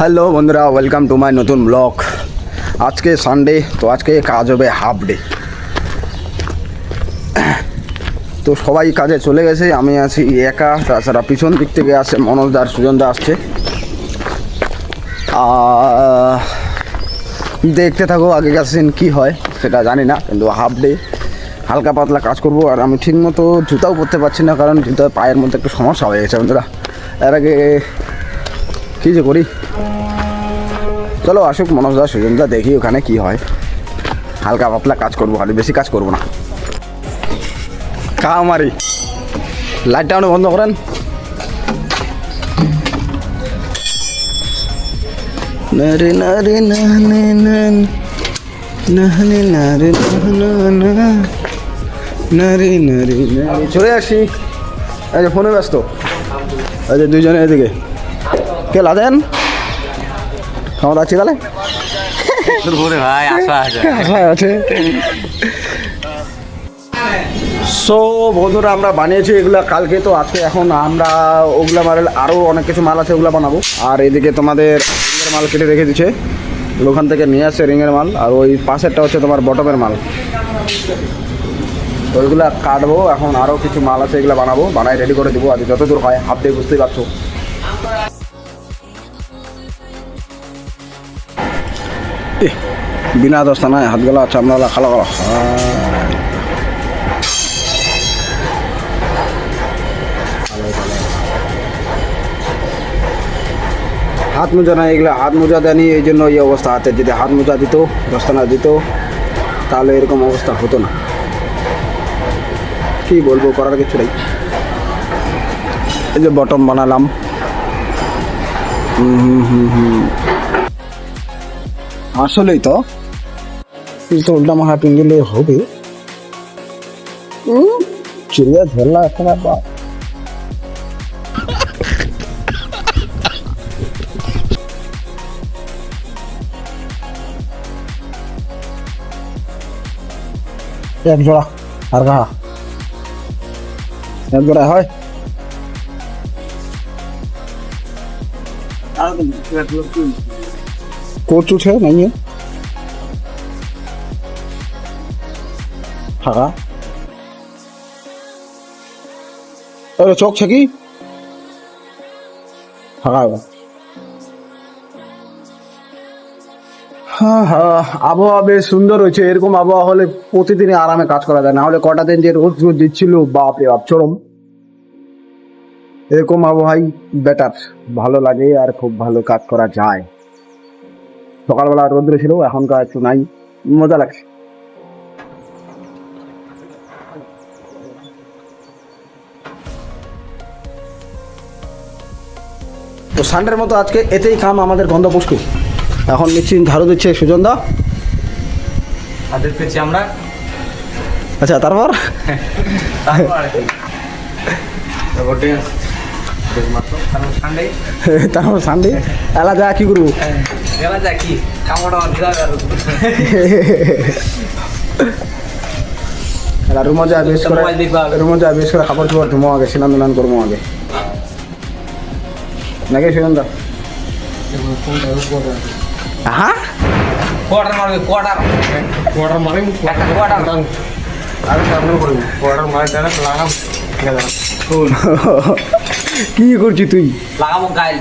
Hello বন্ধুরা welcome to my নতুন blog আজকে সানডে তো আজকে কাজ হবে হাফ ডে তো সবাই কাজে চলে গেছে, আমি আছি একা, তাছাড়া পিছন দিক থেকে আসছে মনোজদার সুজনদা আসছে। দেখতে থাকো আগেকার সিন কী হয়, সেটা জানি না, কিন্তু হাফ ডে হালকা পাতলা কাজ করব, আর আমি ঠিকমতো জুতাও পরতে পারছি না, কারণ জুতা পায়ের মধ্যে একটু সমস্যা হয়ে গেছে বন্ধুরা। এর আগে কী যে করি? চলো আসুক মনোজদা সুজনদা দেখি ওখানে কি হয়। হালকা পাতলা কাজ করব খালি বেশি কাজ করব না। কা আমারই লাইটটা আপনি বন্ধ করেন। নারে নারে নারে নানা না নারে নারে নারে চলে আসি। আচ্ছা ফোনে ব্যস্ত। আচ্ছা দুইজনে এদিকে। কে লাদেন কেমন আছি তাহলে? ভাই আছে। সো বন্ধুরা, আমরা বানিয়েছি এগুলা। কালকে তো আজকে এখন আমরা ওগুলা মাল আরও অনেক কিছু মাল আছে, ওগুলা বানাবো। আর এদিকে তোমাদের রিংয়ের মাল কেটে রেখে দিচ্ছে ওখান থেকে নিয়ে আসছে রিংয়ের মাল। আর ওই পাশেরটা হচ্ছে তোমার বটমের মাল। তো ওইগুলা কাটবো, এখন আরও কিছু মাল আছে, এগুলো বানাবো। বানাই রেডি করে দেবো। আর যতদূর হয় হাফ দিয়ে বুঝতেই পারছ। বিনা দস্তা নাই, হাত গলা চামড়ালা খালা গলা। হাত মোজা নাই, এগুলো হাত মোজা দেয়নি এই জন্য এই অবস্থা, হাতে যদি হাত মোজা দিত দস্তানা দিত, তাহলে এরকম অবস্থা হতো না। কি বলব, করার কিছু নেই। এই যে বটম বানালাম। হুম হুম হুম হুম। আসলেই তো। কিন্তু উল্টা মাথা পিঙ্গিলে হবে। চিড়িয়া ধরলা এখন আর বাপ। এক জোড়া আর গা। এক জোড়া হয়। कोच उठ है नहीं है हाँ अरे चौक छकी हाँ হ্যাঁ হ্যাঁ আবহাওয়া বেশ সুন্দর হয়েছে। এরকম আবহাওয়া হলে প্রতিদিনই আরামে কাজ করা যায়। না হলে কটা দিন যে রোদ রোদ দিচ্ছিল বাপ রে বাপ, চরম। এরকম আবহাওয়াই বেটার ভালো লাগে আর খুব ভালো কাজ করা যায়। সকালবেলা রোদ্র ছিল এখনকার একটু নাই মজা লাগছে। তো সানডের মতো আজকে এতেই কাম আমাদের গন্ধ পুষ্কু এখন নিশ্চিত ঝাড়ু দিচ্ছে সুজনদা হাতের পেয়েছি আমরা। আচ্ছা তারপর? তারপর তারপর সানডে এলা যা কি করব? যা কি? এলা রুমো যা বেশ করে যা বেশ করে খাবার চোবার ধুমো আগে স্নান দান করব আগে। নাকি সুজনদা হ্যাঁ? কোয়ার্টার মারবে কোয়ার্টার কোয়ার্টার মারে কোয়ার্টার আর সামনে করব। কোয়ার্টার মারে কি করছি তুই? লাগাবো গাইল।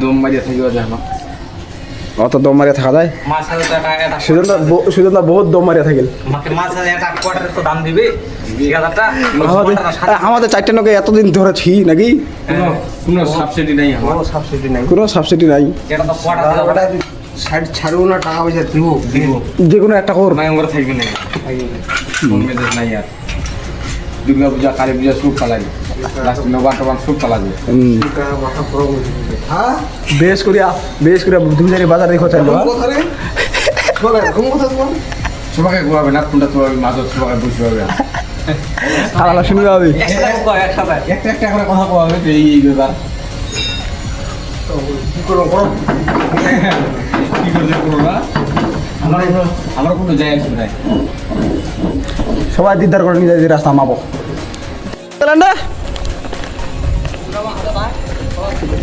দম মারিয়া থাকিবা যায় না অত দম মারিয়া থাকা যায়? মাছ হাতে তো একটা একটা সুজনদা সুজনদা বহুত দম মারিয়া থাকিল। আমাদের চারটে নৌকে এতদিন ধরেছি নাকি? কোনো কোনো সাবসিডি নাই কোনো সাবসিডি নাই। কোনো সাবসিডি নাই। সাইড ছাড়বো না টাকা পয়সা দিব দিব। যে কোনো একটা কর। নাই আমরা থাকবে না। মেজাজ নাই আর। দুর্গা পূজা কালী পূজা পালাই। লাস্ট নবান টবান। হ্যাঁ বেশ করিয়া বেশ করিয়া দুজারি বাজার দেখো চাইলো ঘুরাবে না কোনটা তোমার সবাই বুঝতে পারবে আলাদা একসাথে একটা একটা করে কথা হবে এই এই ব্যাপার। কি করব করো কি করছে করো আমরা আমরা কোনো যায় আসবে নাই। সবাই দিকদার করে নিজে রাস্তা মাপো চলেন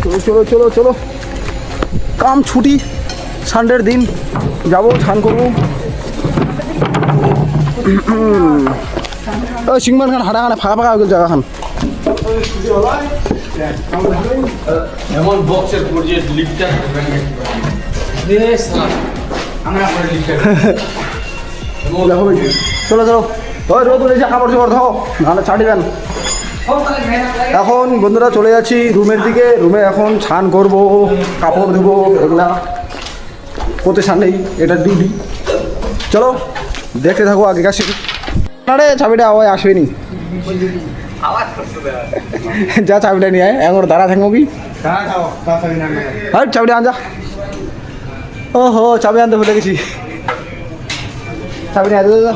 চলো চলো চলো চলো। কাম ছুটি সানডের দিন। যাব স্নান করব। ওই সিংমান খান হাঁটা খানে ফাঁকা ফাঁকা হয়ে গেল জায়গা খান। এমন বক্সের পর্যায়ে লিফটার দেখো চলো চলো ওই রোদ উঠেছে কাপড় চোপড় ধো নাহলে ছাড়িবেন এখন বন্ধুরা চলে যাচ্ছি রুমের দিকে। রুমে এখন স্নান করব কাপড় ধুবো এগুলা করতে স্নান নেই এটা ডিউটি চলো দেখতে থাকো আগে কাছে আরে চাবিটা ওই আসবেনি যা চাবিটা নিয়ে আয় এখন দাঁড়া থাকব কি? হ্যাঁ চাবিটা আন যা। ও হো চাবি আনতে ভুলে গেছি। চাবি নিয়ে আয়, যা,